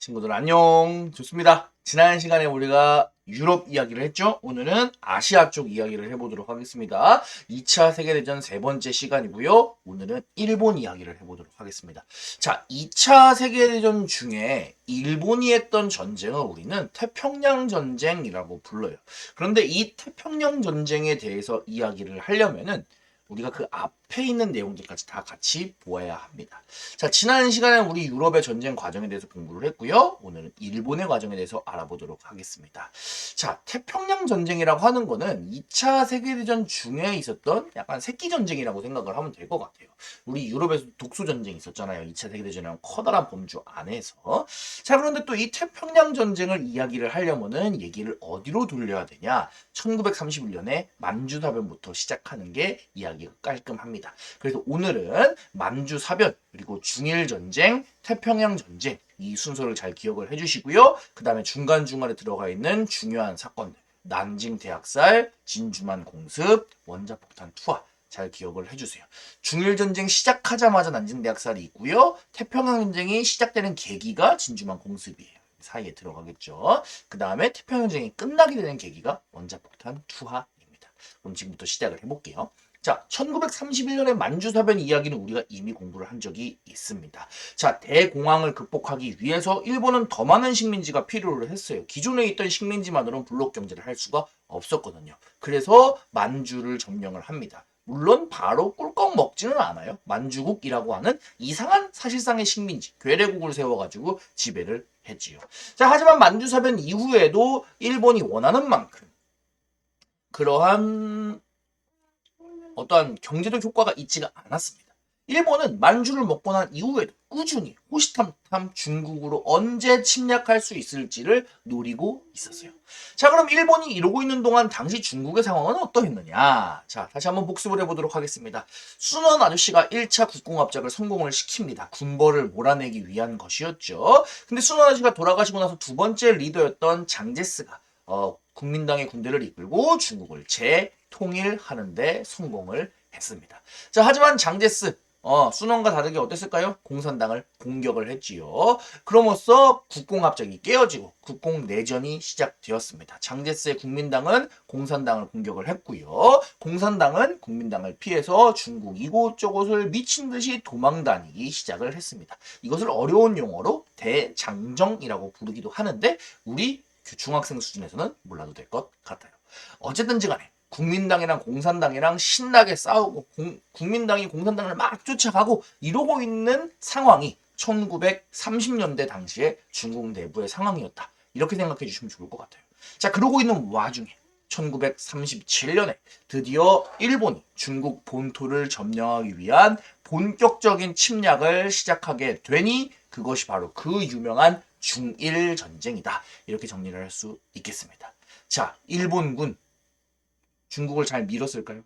친구들 안녕. 좋습니다. 지난 시간에 우리가 유럽 이야기를 했죠? 오늘은 아시아 쪽 이야기를 해보도록 하겠습니다. 2차 세계대전 세 번째 시간이고요. 오늘은 일본 이야기를 해보도록 하겠습니다. 자, 2차 세계대전 중에 일본이 했던 전쟁을 우리는 태평양 전쟁이라고 불러요. 그런데 이 태평양 전쟁에 대해서 이야기를 하려면은 우리가 그 앞 에 있는 내용들까지 다 같이 보아야 합니다. 자, 지난 시간에 우리 유럽의 전쟁 과정에 대해서 공부를 했고요. 오늘은 일본의 과정에 대해서 알아보도록 하겠습니다. 자, 태평양 전쟁이라고 하는 거는 2차 세계대전 중에 있었던 약간 새끼 전쟁이라고 생각을 하면 될 것 같아요. 우리 유럽에서 독소 전쟁이 있었잖아요. 2차 세계대전이랑 커다란 범주 안에서. 자, 그런데 또 이 태평양 전쟁을 이야기를 하려면은 얘기를 어디로 돌려야 되냐? 1931년에 만주사변부터 시작하는 게 이야기가 깔끔합니다. 그래서 오늘은 만주 사변 그리고 중일 전쟁, 태평양 전쟁 이 순서를 잘 기억을 해주시고요. 그 다음에 중간 중간에 들어가 있는 중요한 사건들 난징 대학살, 진주만 공습, 원자폭탄 투하 잘 기억을 해주세요. 중일전쟁 시작하자마자 난징 대학살이 있고요. 태평양전쟁이 시작되는 계기가 진주만 공습이에요. 사이에 들어가겠죠. 그 다음에 태평양전쟁이 끝나게 되는 계기가 원자폭탄 투하입니다. 그럼 지금부터 시작을 해볼게요. 자, 1931년의 만주사변 이야기는 우리가 이미 공부를 한 적이 있습니다. 자, 대공황을 극복하기 위해서 일본은 더 많은 식민지가 필요로 했어요. 기존에 있던 식민지만으로는 블록 경제를 할 수가 없었거든요. 그래서 만주를 점령을 합니다. 물론 바로 꿀꺽 먹지는 않아요. 만주국이라고 하는 이상한 사실상의 식민지, 괴뢰국을 세워가지고 지배를 했지요. 자, 하지만 만주사변 이후에도 일본이 원하는 만큼 그러한 어떠한 경제적 효과가 있지가 않았습니다. 일본은 만주를 먹고 난 이후에도 꾸준히 호시탐탐 중국으로 언제 침략할 수 있을지를 노리고 있었어요. 자, 그럼 일본이 이러고 있는 동안 당시 중국의 상황은 어떠했느냐? 자, 다시 한번 복습을 해보도록 하겠습니다. 순원 아저씨가 1차 국공합작을 성공을 시킵니다. 군벌을 몰아내기 위한 것이었죠. 근데 순원 아저씨가 돌아가시고 나서 두 번째 리더였던 장제스가 어, 국민당의 군대를 이끌고 중국을 재 통일하는데 성공을 했습니다. 자, 하지만 장제스 어, 순원과 다르게 어땠을까요? 공산당을 공격을 했지요. 그럼으로써 국공합작이 깨어지고 국공내전이 시작되었습니다. 장제스의 국민당은 공산당을 공격을 했고요. 공산당은 국민당을 피해서 중국 이곳저곳을 미친 듯이 도망 다니기 시작을 했습니다. 이것을 어려운 용어로 대장정이라고 부르기도 하는데 우리 중학생 수준에서는 몰라도 될 것 같아요. 어쨌든지 간에 국민당이랑 공산당이랑 신나게 싸우고 공, 국민당이 공산당을 막 쫓아가고 이러고 있는 상황이 1930년대 당시에 중국 내부의 상황이었다. 이렇게 생각해 주시면 좋을 것 같아요. 자, 그러고 있는 와중에 1937년에 드디어 일본이 중국 본토를 점령하기 위한 본격적인 침략을 시작하게 되니 그것이 바로 그 유명한 중일 전쟁이다. 이렇게 정리를 할 수 있겠습니다. 자, 일본군 중국을 잘 밀었을까요?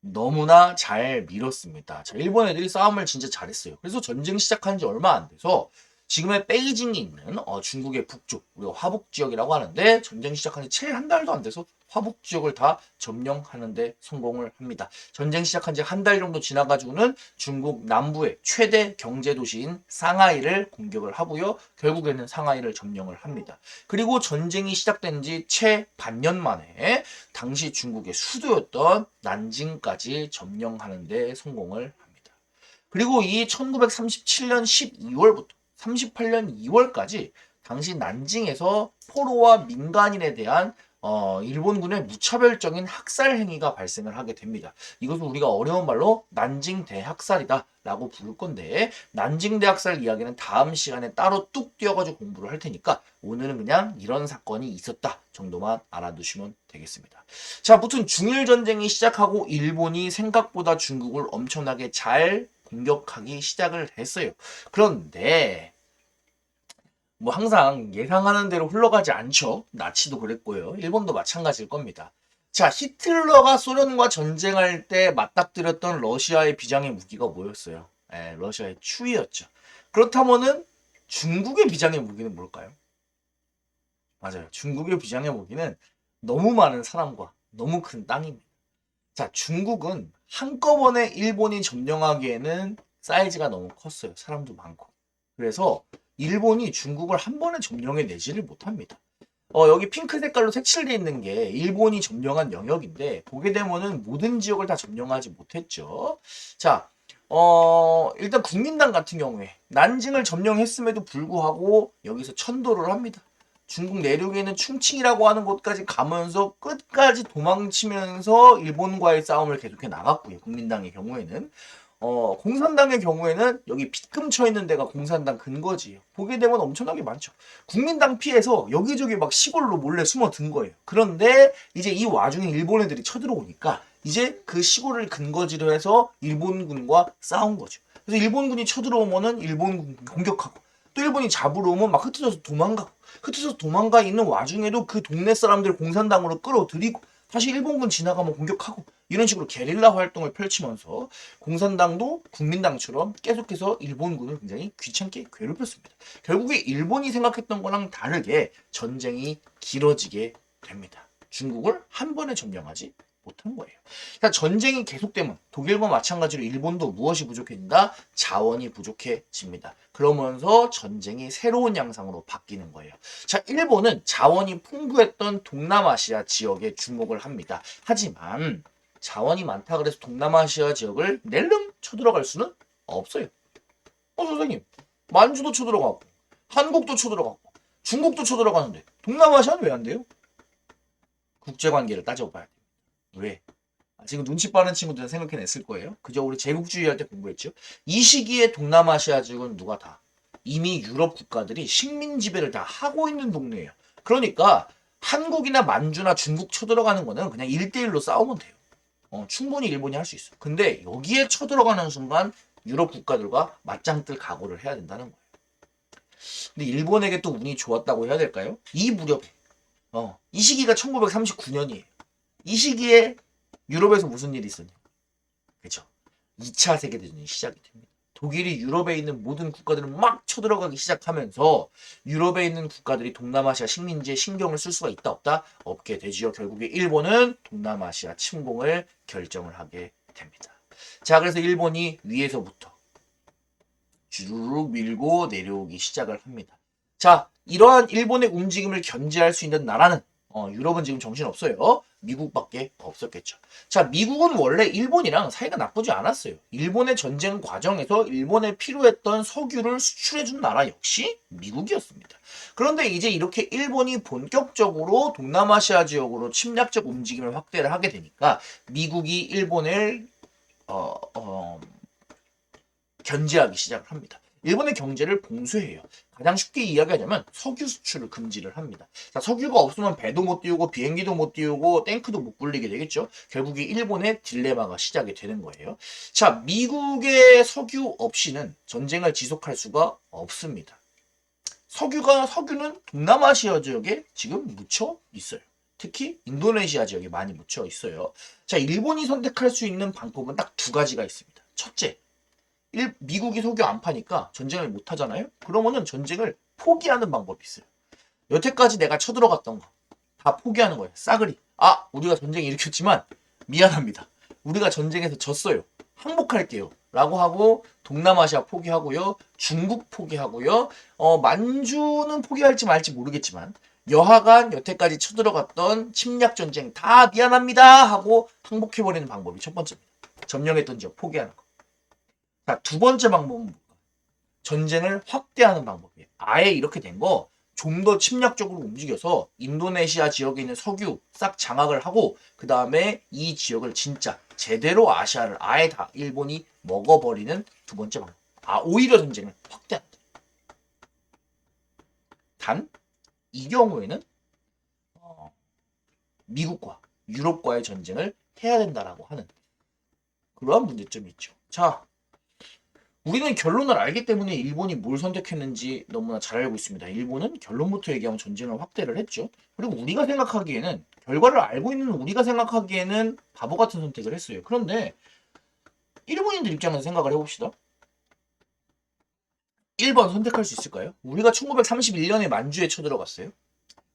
너무나 잘 밀었습니다. 자, 일본 애들이 싸움을 진짜 잘했어요. 그래서 전쟁 시작한 지 얼마 안 돼서 지금의 베이징이 있는 어, 중국의 북쪽, 우리가 화북 지역이라고 하는데 전쟁 시작한 지 채 한 달도 안 돼서 화북 지역을 다 점령하는 데 성공을 합니다. 전쟁 시작한 지 한 달 정도 지나가지고는 중국 남부의 최대 경제 도시인 상하이를 공격을 하고요. 결국에는 상하이를 점령을 합니다. 그리고 전쟁이 시작된 지 채 반년 만에 당시 중국의 수도였던 난징까지 점령하는 데 성공을 합니다. 그리고 이 1937년 12월부터 38년 2월까지 당시 난징에서 포로와 민간인에 대한 어, 일본군의 무차별적인 학살 행위가 발생을 하게 됩니다. 이것을 우리가 어려운 말로 난징 대학살이다 라고 부를 건데 난징 대학살 이야기는 다음 시간에 따로 뚝 띄어가지고 공부를 할 테니까 오늘은 그냥 이런 사건이 있었다 정도만 알아두시면 되겠습니다. 자, 무튼 중일 전쟁이 시작하고 일본이 생각보다 중국을 엄청나게 잘 공격하기 시작을 했어요. 그런데 뭐 항상 예상하는 대로 흘러가지 않죠. 나치도 그랬고요. 일본도 마찬가지일 겁니다. 자, 히틀러가 소련과 전쟁할 때 맞닥뜨렸던 러시아의 비장의 무기가 뭐였어요? 예, 러시아의 추위였죠. 그렇다면은 중국의 비장의 무기는 뭘까요? 맞아요. 중국의 비장의 무기는 너무 많은 사람과 너무 큰 땅입니다. 자, 중국은 한꺼번에 일본이 점령하기에는 사이즈가 너무 컸어요. 사람도 많고. 그래서 일본이 중국을 한 번에 점령해 내지를 못합니다. 어, 여기 핑크 색깔로 색칠되어 있는 게 일본이 점령한 영역인데 보게 되면은 모든 지역을 다 점령하지 못했죠. 자, 어, 일단 국민당 같은 경우에 난징을 점령했음에도 불구하고 여기서 천도를 합니다. 중국 내륙에 있는 충칭이라고 하는 곳까지 가면서 끝까지 도망치면서 일본과의 싸움을 계속해 나갔고요. 국민당의 경우에는. 어, 공산당의 경우에는 여기 빗금쳐 있는 데가 공산당 근거지예요. 보게 되면 엄청나게 많죠. 국민당 피해서 여기저기 막 시골로 몰래 숨어 든 거예요. 그런데 이제 이 와중에 일본 애들이 쳐들어오니까 이제 그 시골을 근거지로 해서 일본군과 싸운 거죠. 그래서 일본군이 쳐들어오면은 일본군 공격하고 또 일본이 잡으러 오면 막 흩어져서 도망가고 흩어져서 도망가 있는 와중에도 그 동네 사람들 공산당으로 끌어들이고 다시 일본군 지나가면 공격하고 이런 식으로 게릴라 활동을 펼치면서 공산당도 국민당처럼 계속해서 일본군을 굉장히 귀찮게 괴롭혔습니다. 결국에 일본이 생각했던 거랑 다르게 전쟁이 길어지게 됩니다. 중국을 한 번에 점령하지 못한 거예요. 자, 전쟁이 계속되면 독일과 마찬가지로 일본도 무엇이 부족해진다? 자원이 부족해집니다. 그러면서 전쟁이 새로운 양상으로 바뀌는 거예요. 자, 일본은 자원이 풍부했던 동남아시아 지역에 주목을 합니다. 하지만 자원이 많다 그래서 동남아시아 지역을 낼름 쳐들어갈 수는 없어요. 어, 선생님. 만주도 쳐들어가고, 한국도 쳐들어가고, 중국도 쳐들어가는데, 동남아시아는 왜 안 돼요? 국제관계를 따져봐야 돼요. 왜? 아, 지금 눈치 빠른 친구들은 생각해냈을 거예요. 그저 우리 제국주의 할 때 공부했죠. 이 시기에 동남아시아 지역은 누가 다 이미 유럽 국가들이 식민 지배를 다 하고 있는 동네예요. 그러니까 한국이나 만주나 중국 쳐들어가는 거는 그냥 1대1로 싸우면 돼요. 어, 충분히 일본이 할 수 있어. 근데 여기에 쳐들어가는 순간 유럽 국가들과 맞짱 뜰 각오를 해야 된다는 거예요. 근데 일본에게 또 운이 좋았다고 해야 될까요? 이 무렵에 어, 이 시기가 1939년이에요. 이 시기에 유럽에서 무슨 일이 있었냐? 그죠? 2차 세계대전이 시작이 됩니다. 독일이 유럽에 있는 모든 국가들을 막 쳐들어가기 시작하면서 유럽에 있는 국가들이 동남아시아 식민지에 신경을 쓸 수가 있다 없다? 없게 되지요. 결국에 일본은 동남아시아 침공을 결정을 하게 됩니다. 자, 그래서 일본이 위에서부터 주르륵 밀고 내려오기 시작을 합니다. 자, 이러한 일본의 움직임을 견제할 수 있는 나라는 어, 유럽은 지금 정신 없어요. 미국밖에 없었겠죠. 자, 미국은 원래 일본이랑 사이가 나쁘지 않았어요. 일본의 전쟁 과정에서 일본에 필요했던 석유를 수출해준 나라 역시 미국이었습니다. 그런데 이제 이렇게 일본이 본격적으로 동남아시아 지역으로 침략적 움직임을 확대를 하게 되니까 미국이 일본을 어, 어, 견제하기 시작을 합니다. 일본의 경제를 봉쇄해요. 가장 쉽게 이야기하자면 석유 수출을 금지를 합니다. 자, 석유가 없으면 배도 못 띄우고 비행기도 못 띄우고 탱크도 못 굴리게 되겠죠. 결국에 일본의 딜레마가 시작이 되는 거예요. 자, 미국의 석유 없이는 전쟁을 지속할 수가 없습니다. 석유가 석유는 동남아시아 지역에 지금 묻혀 있어요. 특히 인도네시아 지역에 많이 묻혀 있어요. 자, 일본이 선택할 수 있는 방법은 딱 두 가지가 있습니다. 첫째, 일, 미국이 석유 안 파니까 전쟁을 못 하잖아요? 그러면은 전쟁을 포기하는 방법이 있어요. 여태까지 내가 쳐들어갔던 거 다 포기하는 거예요. 싸그리. 아, 우리가 전쟁 일으켰지만 미안합니다. 우리가 전쟁에서 졌어요. 항복할게요. 라고 하고 동남아시아 포기하고요. 중국 포기하고요. 어, 만주는 포기할지 말지 모르겠지만 여하간 여태까지 쳐들어갔던 침략 전쟁 다 미안합니다 하고 항복해버리는 방법이 첫 번째입니다. 점령했던 지역 포기하는 거. 자, 두 번째 방법은 뭘까? 전쟁을 확대하는 방법이에요. 아예 이렇게 된 거 좀 더 침략적으로 움직여서 인도네시아 지역에 있는 석유 싹 장악을 하고 그 다음에 이 지역을 진짜 제대로 아시아를 아예 다 일본이 먹어버리는 두 번째 방법. 아 오히려 전쟁을 확대한다. 단 이 경우에는 어, 미국과 유럽과의 전쟁을 해야 된다라고 하는 그러한 문제점이 있죠. 자, 우리는 결론을 알기 때문에 일본이 뭘 선택했는지 너무나 잘 알고 있습니다. 일본은 결론부터 얘기하면 전쟁을 확대를 했죠. 그리고 우리가 생각하기에는 결과를 알고 있는 우리가 생각하기에는 바보 같은 선택을 했어요. 그런데 일본인들 입장에서 생각을 해봅시다. 1번 선택할 수 있을까요? 우리가 1931년에 만주에 쳐들어갔어요.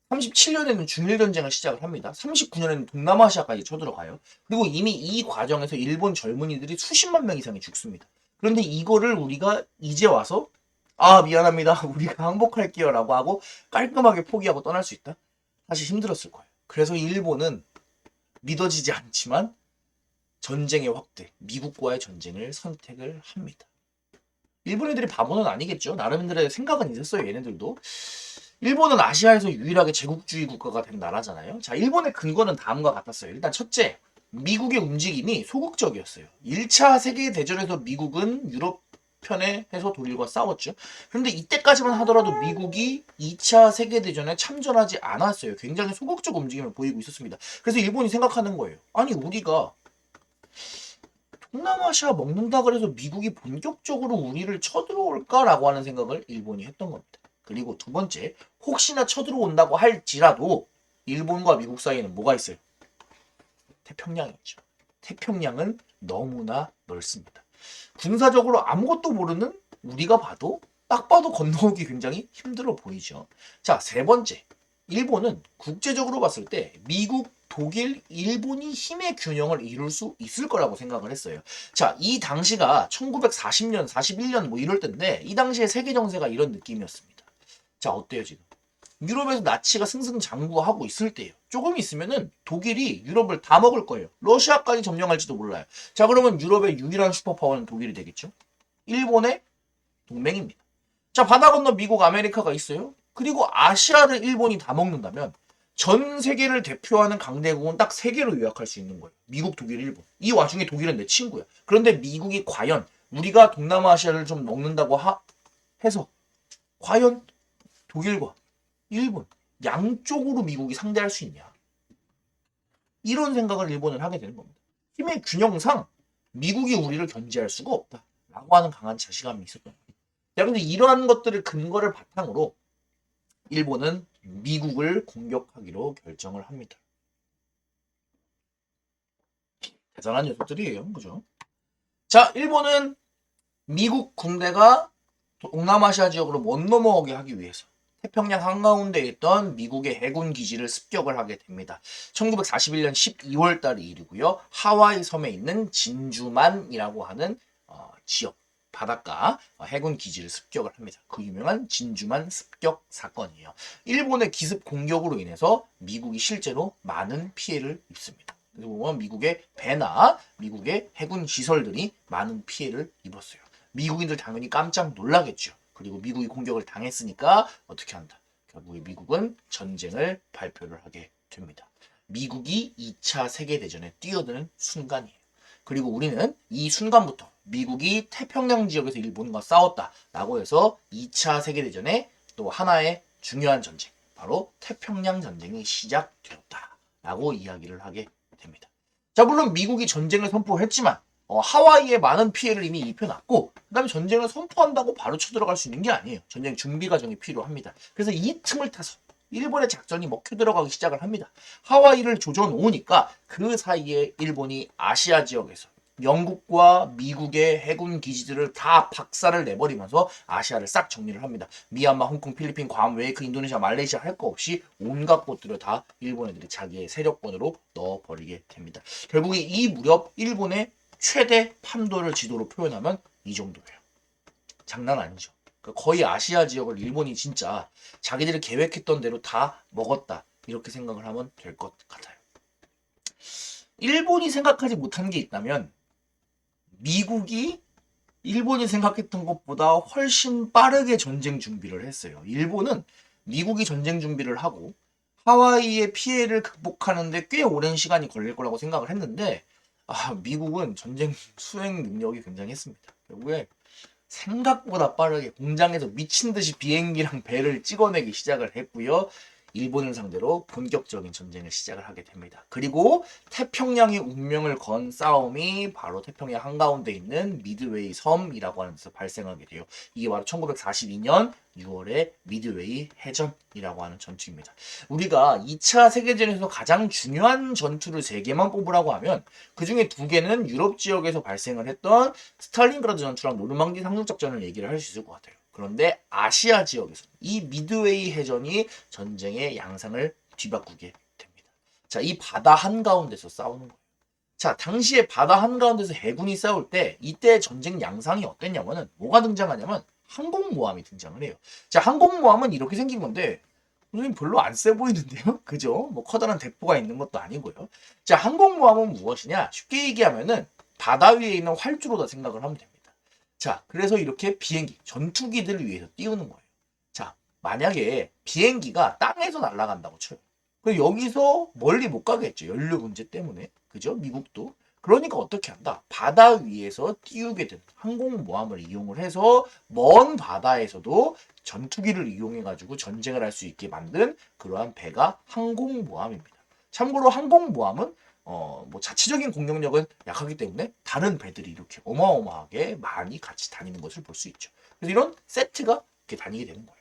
37년에는 중일 전쟁을 시작을 합니다. 39년에는 동남아시아까지 쳐들어가요. 그리고 이미 이 과정에서 일본 젊은이들이 수십만 명 이상이 죽습니다. 그런데 이거를 우리가 이제 와서 아 미안합니다. 우리가 항복할게요 라고 하고 깔끔하게 포기하고 떠날 수 있다? 사실 힘들었을 거예요. 그래서 일본은 믿어지지 않지만 전쟁의 확대 미국과의 전쟁을 선택을 합니다. 일본 애들이 바보는 아니겠죠? 나름대로의 생각은 있었어요 얘네들도. 일본은 아시아에서 유일하게 제국주의 국가가 된 나라잖아요. 자 일본의 근거는 다음과 같았어요. 일단 첫째 미국의 움직임이 소극적이었어요 1차 세계대전에서 미국은 유럽 편에 해서 독일과 싸웠죠. 그런데 이때까지만 하더라도 미국이 2차 세계대전에 참전하지 않았어요. 굉장히 소극적 움직임을 보이고 있었습니다. 그래서 일본이 생각하는 거예요. 아니 우리가 동남아시아 먹는다 그래서 미국이 본격적으로 우리를 쳐들어올까라고 하는 생각을 일본이 했던 겁니다. 그리고 두 번째, 혹시나 쳐들어온다고 할지라도 일본과 미국 사이에는 뭐가 있어요? 태평양이죠. 태평양은 너무나 넓습니다. 군사적으로 아무것도 모르는 우리가 봐도 딱 봐도 건너오기 굉장히 힘들어 보이죠. 자, 세 번째. 일본은 국제적으로 봤을 때 미국, 독일, 일본이 힘의 균형을 이룰 수 있을 거라고 생각을 했어요. 자, 이 당시가 1940년, 41년 뭐 이럴 때인데 이 당시에 세계 정세가 이런 느낌이었습니다. 자, 어때요, 지금? 유럽에서 나치가 승승장구하고 있을 때예요. 조금 있으면은 독일이 유럽을 다 먹을 거예요. 러시아까지 점령할지도 몰라요. 자, 그러면 유럽의 유일한 슈퍼파워는 독일이 되겠죠? 일본의 동맹입니다. 자, 바다 건너 미국, 아메리카가 있어요. 그리고 아시아를 일본이 다 먹는다면 전 세계를 대표하는 강대국은 딱 세 개로 요약할 수 있는 거예요. 미국, 독일, 일본. 이 와중에 독일은 내 친구야. 그런데 미국이 과연 우리가 동남아시아를 좀 먹는다고 하, 해서 과연 독일과 일본 양쪽으로 미국이 상대할 수 있냐? 이런 생각을 일본은 하게 되는 겁니다. 힘의 균형상 미국이 우리를 견제할 수가 없다라고 하는 강한 자신감이 있었던. 자, 근데 이러한 것들을 근거를 바탕으로 일본은 미국을 공격하기로 결정을 합니다. 대단한 녀석들이에요. 그죠? 자, 일본은 미국 군대가 동남아시아 지역으로 못 넘어오게 하기 위해서 태평양 한가운데에 있던 미국의 해군 기지를 습격을 하게 됩니다. 1941년 12월 달의 일이고요. 하와이 섬에 있는 진주만이라고 하는 어, 지역 바닷가 어, 해군 기지를 습격을 합니다. 그 유명한 진주만 습격 사건이에요. 일본의 기습 공격으로 인해서 미국이 실제로 많은 피해를 입습니다. 그래서 보면 미국의 배나 미국의 해군 시설들이 많은 피해를 입었어요. 미국인들 당연히 깜짝 놀라겠죠. 그리고 미국이 공격을 당했으니까 어떻게 한다. 결국에 미국은 전쟁을 발표를 하게 됩니다. 미국이 2차 세계대전에 뛰어드는 순간이에요. 그리고 우리는 이 순간부터 미국이 태평양 지역에서 일본과 싸웠다라고 해서 2차 세계대전에 또 하나의 중요한 전쟁, 바로 태평양 전쟁이 시작되었다라고 이야기를 하게 됩니다. 자, 물론 미국이 전쟁을 선포했지만 어, 하와이에 많은 피해를 이미 입혀놨고 그다음에 전쟁을 선포한다고 바로 쳐들어갈 수 있는 게 아니에요. 전쟁 준비 과정이 필요합니다. 그래서 이 틈을 타서 일본의 작전이 먹혀 들어가기 시작을 합니다. 하와이를 조져 놓으니까 그 사이에 일본이 아시아 지역에서 영국과 미국의 해군 기지들을 다 박살을 내버리면서 아시아를 싹 정리를 합니다. 미얀마, 홍콩, 필리핀, 괌, 웨이크, 인도네시아, 말레이시아 할 거 없이 온갖 곳들을 다 일본 애들이 자기의 세력권으로 넣어버리게 됩니다. 결국에 이 무렵 일본의 최대 판도를 지도로 표현하면 이 정도예요. 장난 아니죠. 그러니까 거의 아시아 지역을 일본이 진짜 자기들이 계획했던 대로 다 먹었다. 이렇게 생각을 하면 될 것 같아요. 일본이 생각하지 못한 게 있다면 미국이 일본이 생각했던 것보다 훨씬 빠르게 전쟁 준비를 했어요. 일본은 미국이 전쟁 준비를 하고 하와이의 피해를 극복하는데 꽤 오랜 시간이 걸릴 거라고 생각을 했는데 아, 미국은 전쟁 수행 능력이 굉장했습니다. 결국에 생각보다 빠르게 공장에서 미친 듯이 비행기랑 배를 찍어내기 시작을 했고요. 일본을 상대로 본격적인 전쟁을 시작을 하게 됩니다. 그리고 태평양의 운명을 건 싸움이 바로 태평양 한가운데 있는 미드웨이 섬이라고 하는 데서 발생하게 돼요. 이게 바로 1942년 6월에 미드웨이 해전이라고 하는 전투입니다. 우리가 2차 세계전에서 가장 중요한 전투를 3개만 뽑으라고 하면 그 중에 2개는 유럽 지역에서 발생을 했던 스탈린그라드 전투랑 노르망디 상륙작전을 얘기를 할 수 있을 것 같아요. 그런데 아시아 지역에서 이 미드웨이 해전이 전쟁의 양상을 뒤바꾸게 됩니다. 자, 이 바다 한가운데서 싸우는 거예요. 자, 당시에 바다 한가운데서 해군이 싸울 때 이때 전쟁 양상이 어땠냐면은 뭐가 등장하냐면 항공모함이 등장을 해요. 자, 항공모함은 이렇게 생긴 건데 선생님 별로 안 세 보이는데요? 그죠? 뭐 커다란 대포가 있는 것도 아니고요. 자, 항공모함은 무엇이냐? 쉽게 얘기하면은 바다 위에 있는 활주로다 생각을 하면 됩니다. 자, 그래서 이렇게 비행기, 전투기들을 위해서 띄우는 거예요. 자, 만약에 비행기가 땅에서 날아간다고 쳐요. 그럼 여기서 멀리 못 가겠죠. 연료 문제 때문에. 그죠? 미국도. 그러니까 어떻게 한다? 바다 위에서 띄우게 된 항공모함을 이용을 해서 먼 바다에서도 전투기를 이용해가지고 전쟁을 할 수 있게 만든 그러한 배가 항공모함입니다. 참고로 항공모함은 어, 뭐 자체적인 공격력은 약하기 때문에 다른 배들이 이렇게 어마어마하게 많이 같이 다니는 것을 볼 수 있죠. 그래서 이런 세트가 이렇게 다니게 되는 거예요.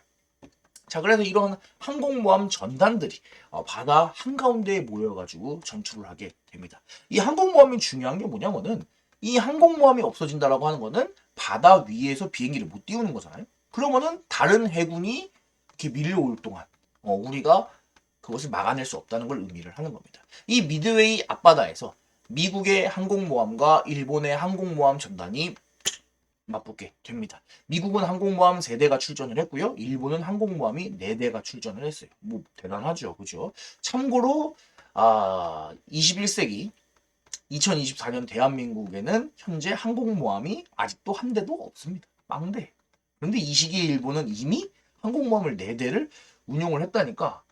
자, 그래서 이런 항공모함 전단들이 어, 바다 한가운데에 모여가지고 전투를 하게 됩니다. 이 항공모함이 중요한 게 뭐냐면은 이 항공모함이 없어진다라고 하는 거는 바다 위에서 비행기를 못 띄우는 거잖아요. 그러면은 다른 해군이 이렇게 밀려올 동안 어, 우리가 그것을 막아낼 수 없다는 걸 의미를 하는 겁니다. 이 미드웨이 앞바다에서 미국의 항공모함과 일본의 항공모함 전단이 맞붙게 됩니다. 미국은 항공모함 3대가 출전을 했고요. 일본은 항공모함이 4대가 출전을 했어요. 뭐 대단하죠. 그죠? 참고로 아, 21세기 2024년 대한민국에는 현재 항공모함이 아직도 한 대도 없습니다. 망대. 그런데 이 시기에 일본은 이미 항공모함을 4대를 운용을 했다니까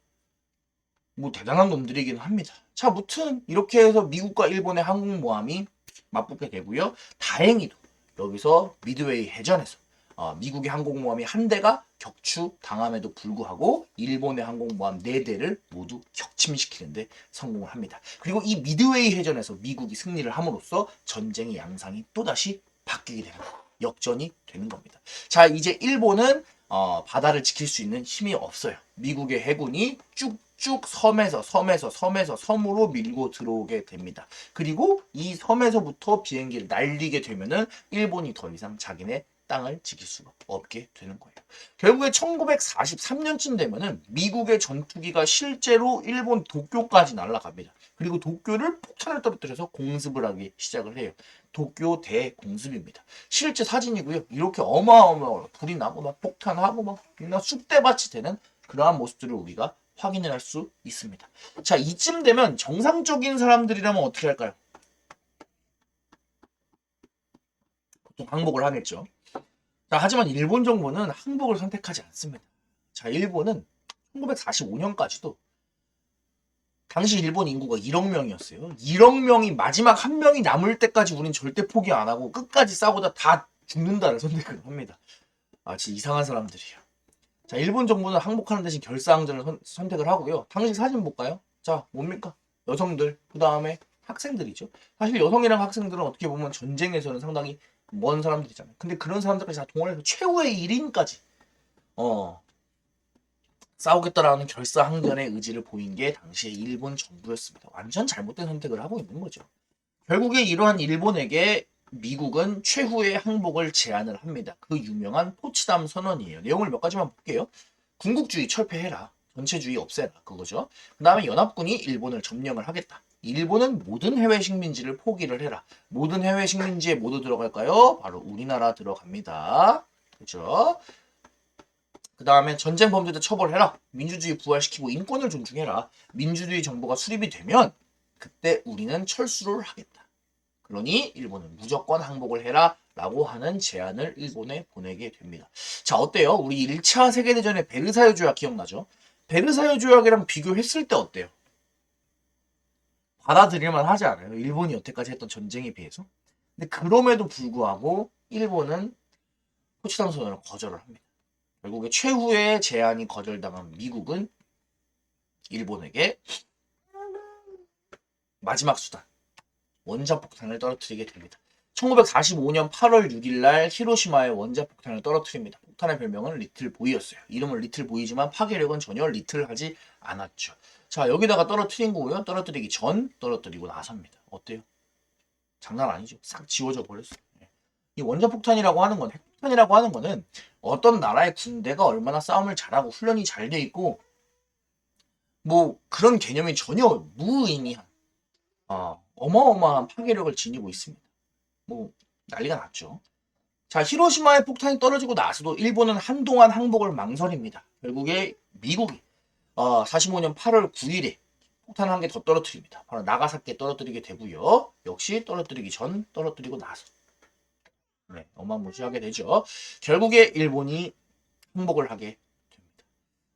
뭐 대단한 놈들이긴 합니다. 자, 무튼 이렇게 해서 미국과 일본의 항공 모함이 맞붙게 되고요. 다행히도 여기서 미드웨이 해전에서 어, 미국의 항공모함이 한 대가 격추 당함에도 불구하고 일본의 항공모함 네 대를 모두 격침시키는데 성공을 합니다. 그리고 이 미드웨이 해전에서 미국이 승리를 함으로써 전쟁의 양상이 또다시 바뀌게 됩니다. 역전이 되는 겁니다. 자, 이제 일본은 어, 바다를 지킬 수 있는 힘이 없어요. 미국의 해군이 쭉 쭉 섬에서 섬에서 섬에서 섬으로 밀고 들어오게 됩니다. 그리고 이 섬에서부터 비행기를 날리게 되면은 일본이 더 이상 자기네 땅을 지킬 수가 없게 되는 거예요. 결국에 1943년쯤 되면은 미국의 전투기가 실제로 일본 도쿄까지 날아갑니다. 그리고 도쿄를 폭탄을 떨어뜨려서 공습을 하기 시작을 해요. 도쿄 대공습입니다. 실제 사진이고요. 이렇게 어마어마한 불이 나고 막 폭탄하고 막 그냥 쑥대밭이 되는 그러한 모습들을 우리가 확인을 할 수 있습니다. 자, 이쯤 되면 정상적인 사람들이라면 어떻게 할까요? 보통 항복을 하겠죠. 자, 하지만 일본 정부는 항복을 선택하지 않습니다. 자, 일본은 1945년까지도 당시 일본 인구가 1억 명이었어요. 1억 명이 마지막 한 명이 남을 때까지 우린 절대 포기 안 하고 끝까지 싸우다 다 죽는다를 선택을 합니다. 아, 진짜 이상한 사람들이에요. 자, 일본 정부는 항복하는 대신 결사항전을 선, 선택을 하고요. 당시 사진 볼까요? 자, 뭡니까? 여성들, 그 다음에 학생들이죠. 사실 여성이랑 학생들은 어떻게 보면 전쟁에서는 상당히 먼 사람들이잖아요. 근데 그런 사람들까지 다 동원해서 최후의 1인까지 어 싸우겠다라는 결사항전의 의지를 보인 게 당시의 일본 정부였습니다. 완전 잘못된 선택을 하고 있는 거죠. 결국에 이러한 일본에게 미국은 최후의 항복을 제안을 합니다. 그 유명한 포츠담 선언이에요. 내용을 몇 가지만 볼게요. 군국주의 철폐해라. 전체주의 없애라. 그거죠. 그 다음에 연합군이 일본을 점령을 하겠다. 일본은 모든 해외 식민지를 포기를 해라. 모든 해외 식민지에 모두 들어갈까요? 바로 우리나라 들어갑니다. 그죠? 그 다음에 전쟁 범죄자 처벌해라. 민주주의 부활시키고 인권을 존중해라. 민주주의 정부가 수립이 되면 그때 우리는 철수를 하겠다. 그러니 일본은 무조건 항복을 해라. 라고 하는 제안을 일본에 보내게 됩니다. 자, 어때요? 우리 1차 세계대전의 베르사유 조약 기억나죠? 베르사유 조약이랑 비교했을 때 어때요? 받아들일만 하지 않아요. 일본이 여태까지 했던 전쟁에 비해서. 근데 그럼에도 불구하고 일본은 포츠담 선언을 거절을 합니다. 결국에 최후의 제안이 거절당한 미국은 일본에게 마지막 수단 원자 폭탄을 떨어뜨리게 됩니다. 1945년 8월 6일 날 히로시마에 원자 폭탄을 떨어뜨립니다. 폭탄의 별명은 리틀 보이였어요. 이름은 리틀 보이지만 파괴력은 전혀 리틀하지 않았죠. 자, 여기다가 떨어뜨린 거고요. 떨어뜨리기 전, 떨어뜨리고 나서입니다. 어때요? 장난 아니죠. 싹 지워져 버렸어요. 예. 이 원자 폭탄이라고 하는 건, 핵폭탄이라고 하는 거는 어떤 나라의 군대가 얼마나 싸움을 잘하고 훈련이 잘 돼 있고, 뭐 그런 개념이 전혀 무의미한, 어, 어마어마한 파괴력을 지니고 있습니다. 뭐 난리가 났죠. 자, 히로시마의 폭탄이 떨어지고 나서도 일본은 한동안 항복을 망설입니다. 결국에 미국이 어, 45년 8월 9일에 폭탄 한 개 더 떨어뜨립니다. 바로 나가사키에 떨어뜨리게 되고요. 역시 떨어뜨리기 전, 떨어뜨리고 나서. 네, 어마무시하게 되죠. 결국에 일본이 항복을 하게.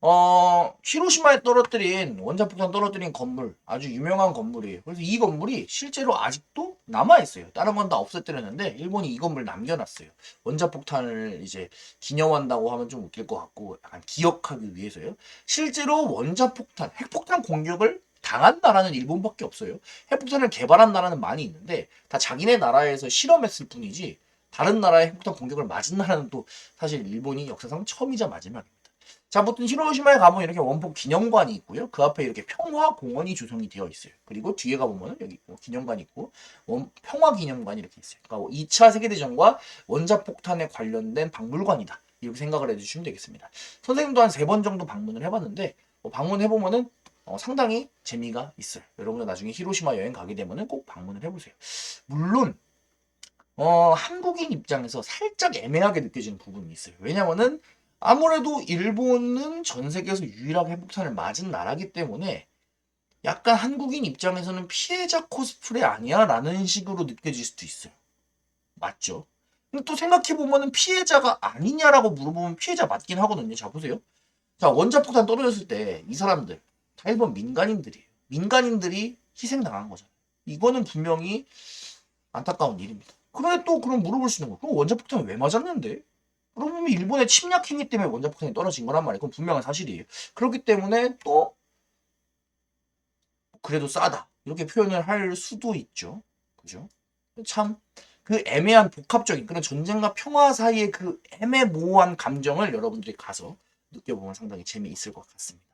어, 히로시마에 떨어뜨린 원자폭탄 떨어뜨린 건물 아주 유명한 건물이에요. 그래서 이 건물이 실제로 아직도 남아 있어요. 다른 건 다 없애뜨렸는데 일본이 이 건물 남겨놨어요. 원자폭탄을 이제 기념한다고 하면 좀 웃길 것 같고 약간 기억하기 위해서요. 실제로 원자폭탄, 핵폭탄 공격을 당한 나라는 일본밖에 없어요. 핵폭탄을 개발한 나라는 많이 있는데 다 자기네 나라에서 실험했을 뿐이지 다른 나라의 핵폭탄 공격을 맞은 나라는 또 사실 일본이 역사상 처음이자 마지막입니다. 자, 아무튼 히로시마에 가보면 이렇게 원폭 기념관이 있고요. 그 앞에 이렇게 평화공원이 조성이 되어 있어요. 그리고 뒤에 가보면 여기 뭐 기념관이 있고 원, 평화기념관이 이렇게 있어요. 그러니까 2차 세계대전과 원자폭탄에 관련된 박물관이다. 이렇게 생각을 해주시면 되겠습니다. 선생님도 한 세 번 정도 방문을 해봤는데 뭐 방문해보면은 어, 상당히 재미가 있어요. 여러분들 나중에 히로시마 여행 가게 되면은 꼭 방문을 해보세요. 물론 어, 한국인 입장에서 살짝 애매하게 느껴지는 부분이 있어요. 왜냐면은 아무래도 일본은 전 세계에서 유일하게 핵폭탄을 맞은 나라기 때문에 약간 한국인 입장에서는 피해자 코스프레 아니야? 라는 식으로 느껴질 수도 있어요. 맞죠? 근데 또 생각해보면은 피해자가 아니냐라고 물어보면 피해자 맞긴 하거든요. 자, 보세요. 자, 원자폭탄 떨어졌을 때 이 사람들 다 일본 민간인들이에요. 민간인들이 희생당한 거잖아요. 이거는 분명히 안타까운 일입니다. 그런데 또 그럼 물어볼 수 있는 거. 그럼 원자폭탄이 왜 맞았는데? 그러면 일본의 침략 행위 때문에 원자 폭탄이 떨어진 거란 말이에요. 그건 분명한 사실이에요. 그렇기 때문에 또 그래도 싸다 이렇게 표현을 할 수도 있죠. 그죠? 참 그 애매한 복합적인 그런 전쟁과 평화 사이의 그 애매모호한 감정을 여러분들이 가서 느껴보면 상당히 재미있을 것 같습니다.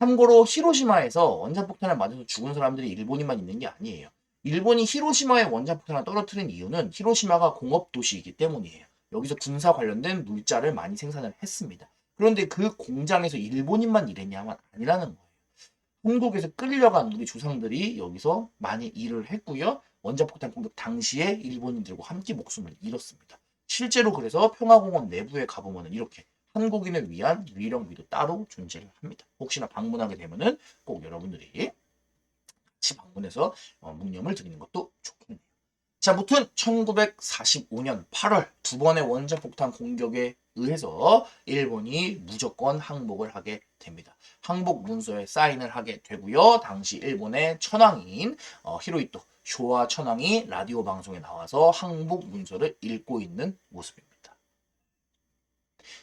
참고로 히로시마에서 원자폭탄을 맞아서 죽은 사람들이 일본인만 있는 게 아니에요. 일본이 히로시마에 원자폭탄을 떨어뜨린 이유는 히로시마가 공업 도시이기 때문이에요. 여기서 군사 관련된 물자를 많이 생산을 했습니다. 그런데 그 공장에서 일본인만 일했냐면 아니라는 거예요. 한국에서 끌려간 우리 조상들이 여기서 많이 일을 했고요. 원자폭탄 공격 당시에 일본인들과 함께 목숨을 잃었습니다. 실제로 그래서 평화공원 내부에 가보면 이렇게 한국인을 위한 위령비도 따로 존재를 합니다. 혹시나 방문하게 되면은 꼭 여러분들이 같이 방문해서 어, 묵념을 드리는 것도 좋겠네요. 자, 무튼 1945년 8월 두 번의 원자 폭탄 공격에 의해서 일본이 무조건 항복을 하게 됩니다. 항복 문서에 사인을 하게 되고요. 당시 일본의 천황인 어, 히로이토 쇼와 천황이 라디오 방송에 나와서 항복 문서를 읽고 있는 모습입니다.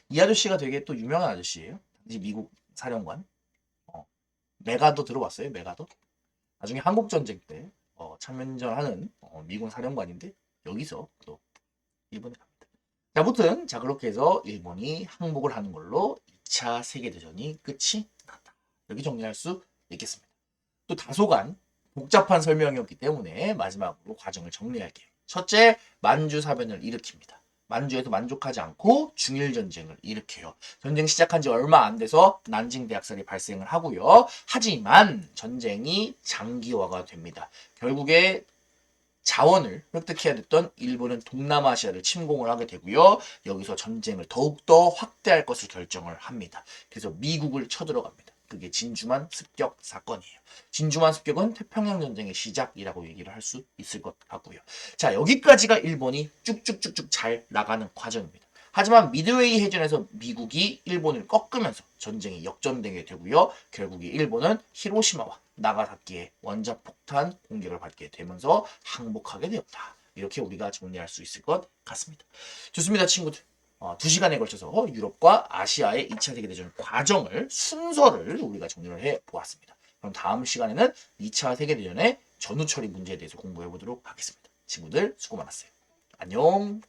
이 아저씨가 되게 또 유명한 아저씨예요. 당시 미국 사령관. 어, 메가도 들어봤어요? 메가도? 나중에 한국 전쟁 때 어, 참전하는 어, 미군 사령관인데 여기서 또 일본에 갑니다. 자, 아무튼 자 그렇게 해서 일본이 항복을 하는 걸로 2차 세계대전이 끝이 났다. 여기 정리할 수 있겠습니다. 또 다소간 복잡한 설명이었기 때문에 마지막으로 과정을 정리할게요. 첫째, 만주 사변을 일으킵니다. 만주에서 만족하지 않고 중일 전쟁을 일으켜요. 전쟁 시작한 지 얼마 안 돼서 난징 대학살이 발생을 하고요. 하지만 전쟁이 장기화가 됩니다. 결국에 자원을 획득해야 됐던 일본은 동남아시아를 침공을 하게 되고요. 여기서 전쟁을 더욱더 확대할 것을 결정을 합니다. 그래서 미국을 쳐들어갑니다. 그게 진주만 습격 사건이에요. 진주만 습격은 태평양 전쟁의 시작이라고 얘기를 할 수 있을 것 같고요. 자, 여기까지가 일본이 쭉쭉쭉쭉 잘 나가는 과정입니다. 하지만 미드웨이 해전에서 미국이 일본을 꺾으면서 전쟁이 역전되게 되고요. 결국에 일본은 히로시마와 나가사키의 원자폭탄 공격을 받게 되면서 항복하게 되었다. 이렇게 우리가 정리할 수 있을 것 같습니다. 좋습니다, 친구들. 어, 두 시간에 걸쳐서 유럽과 아시아의 2차 세계대전 과정을 순서를 우리가 정리를 해 보았습니다. 그럼 다음 시간에는 2차 세계대전의 전후 처리 문제에 대해서 공부해 보도록 하겠습니다. 친구들 수고 많았어요. 안녕.